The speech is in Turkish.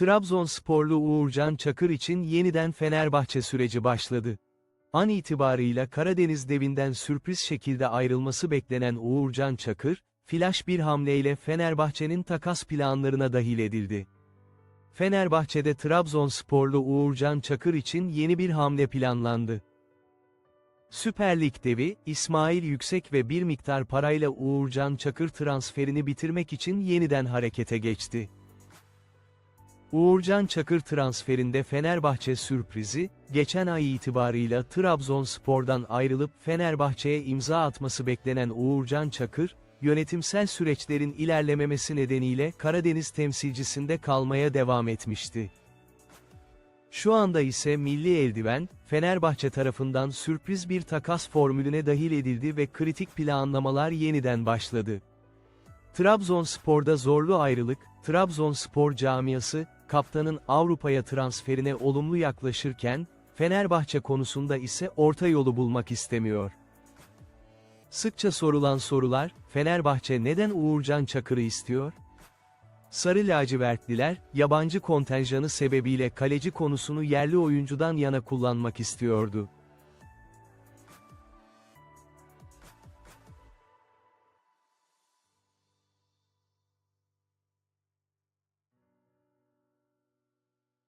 Trabzonsporlu Uğurcan Çakır için yeniden Fenerbahçe süreci başladı. An itibarıyla Karadeniz devinden sürpriz şekilde ayrılması beklenen Uğurcan Çakır, flash bir hamleyle Fenerbahçe'nin takas planlarına dahil edildi. Fenerbahçe'de Trabzonsporlu Uğurcan Çakır için yeni bir hamle planlandı. Süper Lig devi, İsmail Yüksek ve bir miktar parayla Uğurcan Çakır transferini bitirmek için yeniden harekete geçti. Uğurcan Çakır transferinde Fenerbahçe sürprizi, geçen ay itibarıyla Trabzonspor'dan ayrılıp Fenerbahçe'ye imza atması beklenen Uğurcan Çakır, yönetimsel süreçlerin ilerlememesi nedeniyle Karadeniz temsilcisinde kalmaya devam etmişti. Şu anda ise milli eldiven, Fenerbahçe tarafından sürpriz bir takas formülüne dahil edildi ve kritik planlamalar yeniden başladı. Trabzonspor'da zorlu ayrılık, Trabzonspor camiası, kaptanın Avrupa'ya transferine olumlu yaklaşırken, Fenerbahçe konusunda ise orta yolu bulmak istemiyor. Sıkça sorulan sorular, Fenerbahçe neden Uğurcan Çakır'ı istiyor? Sarı lacivertliler, yabancı kontenjanı sebebiyle kaleci konusunu yerli oyuncudan yana kullanmak istiyordu.